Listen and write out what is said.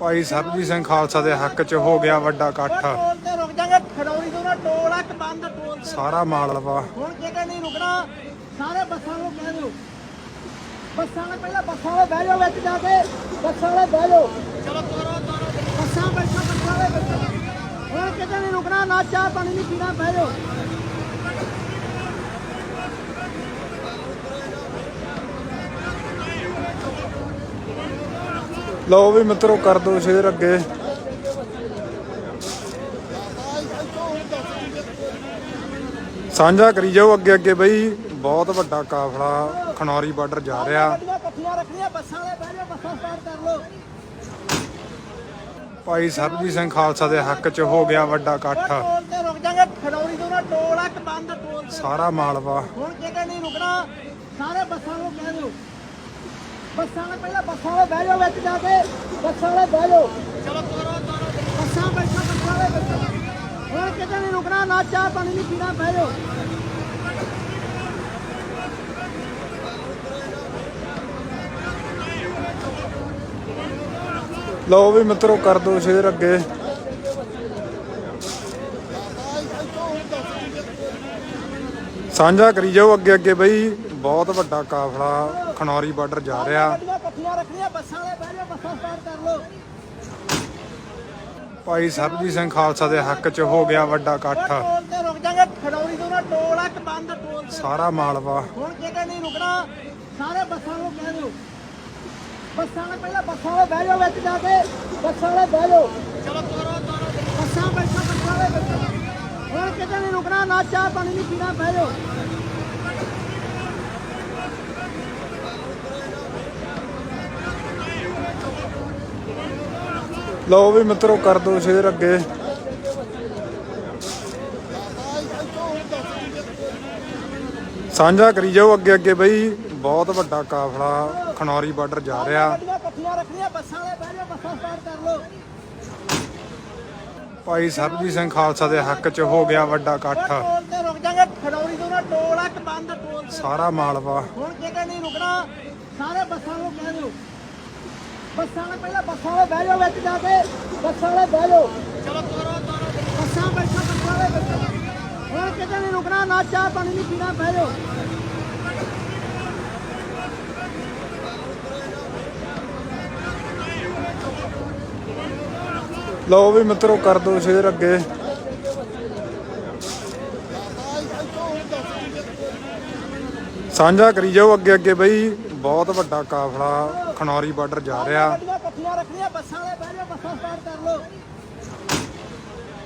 ਭਾਈ ਸਰਬਜੀਤ ਸਿੰਘ ਖਾਲਸਾ ਦੇ ਹੱਕ 'ਚ ਹੋ ਗਿਆ ਵੱਡਾ ਇਕੱਠ। ਟੋਲ ਤੇ ਰੁਕ ਜਾਗੇ ਖੜੌਰੀ ਤੋਂ ਨਾ ਟੋਲ ਆ ਬੰਦ ਟੋਲ ਤੇ ਸਾਰਾ ਮਾਲਵਾ ਹੁਣ ਕਿਤੇ ਨਹੀਂ ਰੁਕਣਾ ਸਾਰੇ ਬੱਸਾਂ ਨੂੰ ਕਹਿ ਦਿਓ। ਬੱਸਾਂ ਨੇ ਪਹਿਲਾਂ ਬੱਸਾਂ ਵਾਲੇ ਬਹਿ ਜਾਓ ਵਿੱਚ ਜਾ ਕੇ ਬੱਸਾਂ ਵਾਲੇ ਬਹਿ ਜਾਓ। ਚਲੋ ਤੋਰੋ ਤੋਰੋ। ਬੱਸਾਂ ਬੈਠੋ ਬੱਸਾਂ ਵਾਲੇ ਬੈਠੋ ਹੁਣ ਕਿਤੇ ਨਹੀਂ ਰੁਕਣਾ ਨਾ ਚਾਹ ਪਾਣੀ ਨਹੀਂ ਪੀਣਾ ਬਹਿ ਜਾਓ। ਲਓ ਵੀ ਮਿੱਤਰੋ ਕਰ ਦਿਓ ਸ਼ੇਅਰ ਅੱਗੇ। ਸਾਂਝਾ ਕਰੀ ਜਾਓ ਅੱਗੇ ਅੱਗੇ ਬਈ। ਬਹੁਤ ਵੱਡਾ ਕਾਫਲਾ ਖਨੌਰੀ ਬਾਰਡਰ ਜਾ ਰਿਹਾ। ਭਾਈ ਸਰਬਜੀਤ ਸਿੰਘ ਖਾਲਸਾ ਦੇ ਹੱਕ 'ਚ ਹੋ ਗਿਆ ਵੱਡਾ ਇਕੱਠ। ਸਾਰਾ ਮਾਲਵਾ ਹੁਣ ਕਿਤੇ ਨਹੀਂ ਰੁਕਣਾ ਸਾਰੇ ਬੱਸਾਂ ਨੂੰ ਕਹਿ ਦਿਓ। ਬੱਸਾਂ ਨੇ ਪਹਿਲਾਂ ਬੱਸਾਂ ਵਾਲੇ ਬਹਿ ਜਾਓ ਵਿੱਚ ਜਾ ਕੇ ਬੱਸਾਂ ਵਾਲੇ ਬਹਿ ਜਾਓ। ਚਲੋ ਤੋਰੋ ਤੋਰੋ ਬੱਸਾਂ ਬੈਠੋ ਬੱਸਾਂ ਵਾਲੇ ਬੈਠੋ। ਹੁਣ ਕਿਤੇ ਨਹੀਂ ਰੁਕਣਾ ਨਾ ਚਾਹ ਪਾਣੀ ਨਹੀਂ ਪੀਣਾ ਬਹਿ ਜਾਓ। ਲਓ ਵੀ ਮਿੱਤਰੋ ਕਰ ਦਿਓ ਸ਼ੇਅਰ ਅੱਗੇ। ਸਾਂਝਾ ਕਰੀ ਜਾਓ ਅੱਗੇ ਅੱਗੇ ਬਈ। ਬਹੁਤ ਵੱਡਾ ਕਾਫਲਾ ਖਨੌਰੀ ਬਾਰਡਰ ਜਾ ਰਿਹਾ। ਗੱਡੀਆਂ ਇਕੱਠੀਆਂ ਰੱਖਣੀਆਂ ਬੱਸਾਂ ਵਾਲੇ ਬਹਿ ਜਾਓ ਬੱਸਾਂ ਸਟਾਰਟ ਕਰ ਲਓ ਭਾਈ ਸਰਬਜੀਤ ਸਿੰਘ ਖਾਲਸਾ ਦੇ ਹੱਕ 'ਚ ਹੋ ਗਿਆ ਵੱਡਾ ਇਕੱਠ। ਟੋਲ ਤੇ ਰੁਕ ਜਾਗੇ ਖੜੌਰੀ ਤੋਂ ਨਾ ਟੋਲ ਆ ਇੱਕ ਬੰਦ ਟੋਲ ਤੇ। ਸਾਰਾ ਮਾਲਵਾ ਹੁਣ ਕਿਤੇ ਨਹੀਂ ਰੁਕਣਾ ਸਾਰੇ ਬੱਸਾਂ ਨੂੰ ਕਹਿ ਦਿਓ। ਬੱਸਾਂ ਨੇ ਪਹਿਲਾਂ ਬੱਸਾਂ ਵਾਲੇ ਬਹਿ ਜਾਓ ਵਿੱਚ ਜਾ ਕੇ ਬੱਸਾਂ ਵਾਲੇ ਬਹਿ ਜਾਓ। ਚਲੋ ਤੋਰੋ ਤੋਰੋ। ਬੱਸਾਂ ਬੈਠੋ ਬੱਸਾਂ ਵਾਲੇ ਬੈਠੋ। ਹੁਣ ਕਿਤੇ ਨਹੀਂ ਰੁਕਣਾ ਨਾ ਚਾਹ ਪਾਣੀ ਨਹੀਂ ਪੀਣਾ ਬਹਿ ਜਾਓ। ਲਓ ਵੀ ਮਿੱਤਰੋ, ਕਰ ਦਿਓ ਸ਼ੇਅਰ ਅੱਗੇ। ਸਾਂਝਾ ਕਰੀ ਜਾਓ ਅੱਗੇ ਅੱਗੇ ਬਈ। ਬਹੁਤ ਵੱਡਾ ਕਾਫਲਾ, ਖਨੌਰੀ ਬਾਰਡਰ ਜਾ ਰਿਹਾ। ਭਾਈ ਸਰਬਜੀਤ ਸਿੰਘ ਖਾਲਸਾ ਦੇ ਹੱਕ 'ਚ ਹੋ ਗਿਆ ਵੱਡਾ ਇਕੱਠ। ਸਾਰਾ ਮਾਲਵਾ ਹੁਣ ਕਿਤੇ ਨਹੀਂ ਰੁਕਣਾ, ਸਾਰੇ ਬੱਸਾਂ ਨੂੰ ਕਹਿ ਦਿਓ। ਬੱਸਾਂ ਨੇ ਪਹਿਲਾਂ ਬੱਸਾਂ ਵਾਲੇ ਬਹਿ ਜਾਓ ਵਿੱਚ ਜਾ ਕੇ ਬੱਸਾਂ ਵਾਲੇ ਬਹਿ ਜਾਓ। ਚਲੋ ਤੋਰੋ ਤੋਰੋ। ਬੱਸਾਂ ਬੈਠੋ ਬੱਸਾਂ ਵਾਲੇ ਬੈਠੋ ਹੁਣ ਕਿਤੇ ਨਹੀਂ ਰੁਕਣਾ ਨਾ ਚਾਹ ਪਾਣੀ ਨਹੀਂ ਪੀਣਾ ਬਹਿ ਜਾਓ। ਲਓ ਵੀ ਮਿੱਤਰੋ ਕਰ ਦਿਓ ਸ਼ੇਅਰ ਅੱਗੇ। ਸਾਂਝਾ ਕਰੀ ਜਾਓ ਅੱਗੇ ਅੱਗੇ ਬਈ ਬਹੁਤ ਵੱਡਾ ਕਾਫਲਾ। ਖਨੌਰੀ ਬਾਰਡਰ ਜਾ ਰਿਹਾ। ਗੱਡੀਆਂ ਰੱਖਣੀਆਂ ਬੱਸਾਂ ਦੇ ਬਹਿ ਬੱਸਾਂ ਸਟਾਰਟ ਕਰ ਲਓ।